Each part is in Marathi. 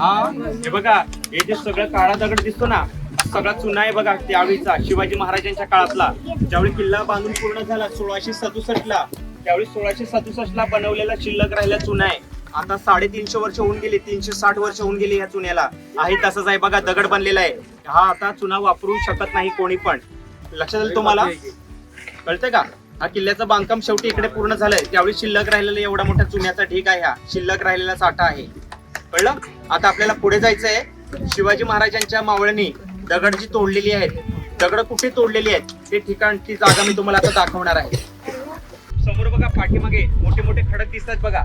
हा? हे बघा हे जे सगळं काळा दगड दिसतो ना सगळा चुना आहे बघा त्यावेळीचा शिवाजी महाराजांच्या काळातला. ज्यावेळी किल्ला बांधून पूर्ण झाला सोळाशे सदुसष्ट ला त्यावेळी सोळाशे सदुसष्ट ला बनवलेला शिल्लक राहिला चुना आहे. आता साडेतीनशे वर्ष होऊन गेली तीनशे साठ वर्ष होऊन गेली या चुन्याला. आहे तसंच आहे बघा दगड बनलेला आहे. हा आता चुना वापरू शकत नाही कोणी पण. लक्षात आलं तुम्हाला? कळतंय का? हा किल्ल्याचं बांधकाम शेवटी इकडे पूर्ण झालंय. त्यावेळी शिल्लक राहिलेला एवढा मोठा चुन्याचा ढीक आहे हा. शिल्लक राहिलेला साठा आहे. कळलं? आता आपल्याला पुढे जायचंय. शिवाजी महाराजांच्या मावळणी दगड जी तोडलेली आहेत. दगड कुठे तोडलेली आहेत? ते ठिकाण ती जागा मी तुम्हाला आता दाखवणार आहे. समोर बघा पाठीमागे मोठे मोठे खडक दिसतात बघा.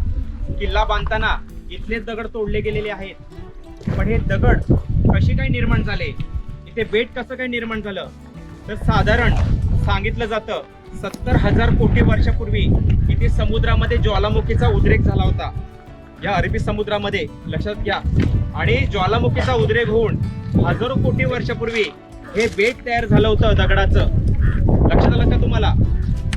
किल्ला बांधताना इथले दगड तोडले गेलेले आहेत. पण हे दगड कसे काय निर्माण झाले? इथे बेट कसं काय निर्माण झालं? तर साधारण सांगितलं जातं सत्तर हजार कोटी वर्षापूर्वी इथे समुद्रामध्ये ज्वालामुखीचा उद्रेक झाला होता. या अरबी समुद्रामध्ये लक्षात घ्या. आणि ज्वालामुखीचा उद्रेक होऊन हजारो कोटी वर्षापूर्वी हे बेट तयार झालं होतं दगडाचं. लक्षात आलं का तुम्हाला?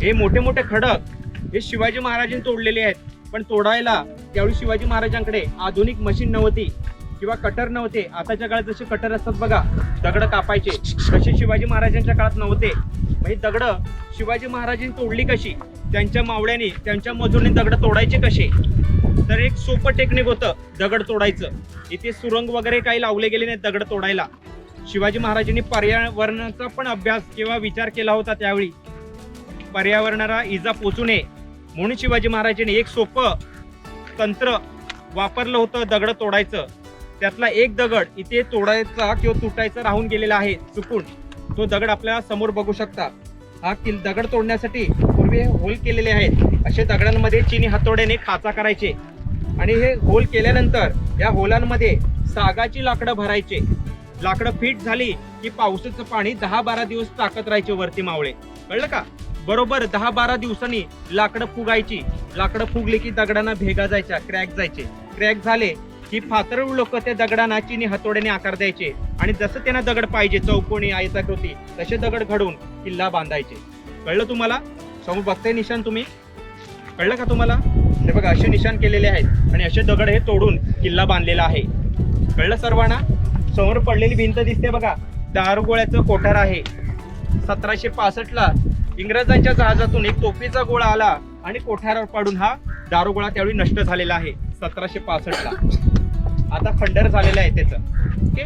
हे मोठे मोठे खडक हे शिवाजी महाराजांनी तोडलेले आहेत. पण तोडायला त्यावेळी शिवाजी महाराजांकडे आधुनिक मशीन नव्हती किंवा कटर नव्हते. आताच्या काळात जसे कटर असतात बघा दगड कापायचे. तसे शिवाजी महाराजांच्या काळात नव्हते. म्हणजे दगड शिवाजी महाराजांनी तोडली कशी? त्यांच्या मावळ्याने त्यांच्या मजुरीने दगड तोडायचे कसे? तर एक सोपं टेक्निक होतं दगड तोडायचं. इथे सुरंग वगैरे काही लावले गेले नाही दगड तोडायला. शिवाजी महाराजांनी पर्यावरणाचा पण अभ्यास किंवा विचार केला होता त्यावेळी. पर्यावरणाला इजा पोचू नये. म्हणून शिवाजी महाराजांनी एक सोपं तंत्र वापरलं होतं दगड तोडायचं. त्यातला एक दगड इथे तोडायचा किंवा तुटायचा राहून गेलेला आहे चुकून. तो दगड आपल्याला समोर बघू शकता. हा किल दगड तोडण्यासाठी पूर्वी होल केलेले आहेत. असे दगडांमध्ये चिनी हातोड्याने खाचा करायचे. आणि हे होल केल्यानंतर या होलांमध्ये सागाची लाकडं भरायचे. लाकडं फिट झाली की पावसाचं पाणी दहा बारा दिवस टाकत राहायचे वरती मावळे. कळलं का? बरोबर दहा बारा दिवसांनी लाकडं फुगायची. लाकडं फुगली की दगडांना भेगा जायच्या क्रॅक जायचे. क्रॅक झाले की फातरळ लोक त्या दगडांना चिनी हातोड्याने आकार द्यायचे. आणि जसं त्यांना दगड पाहिजे चौकोनी आयताकृती तसे दगड घडवून किल्ला बांधायचे. कळलं तुम्हाला? समोर बघताय निशाण तुम्ही? कळलं का तुम्हाला? हे बघा असे निशाण केलेले आहेत आणि असे दगड हे तोडून किल्ला बांधलेला आहे. कळलं सर्वांना? समोर पडलेली भिंत दिसते बघा. दारुगोळ्याचं कोठार आहे. सतराशे पासष्ट ला इंग्रजांच्या जहाजातून एक तोफीचा गोळा आला आणि कोठारावर पाडून हा दारुगोळा त्यावेळी नष्ट झालेला आहे सतराशे पासष्ट ला. आता खंडर झालेला आहे त्याचं. ओके?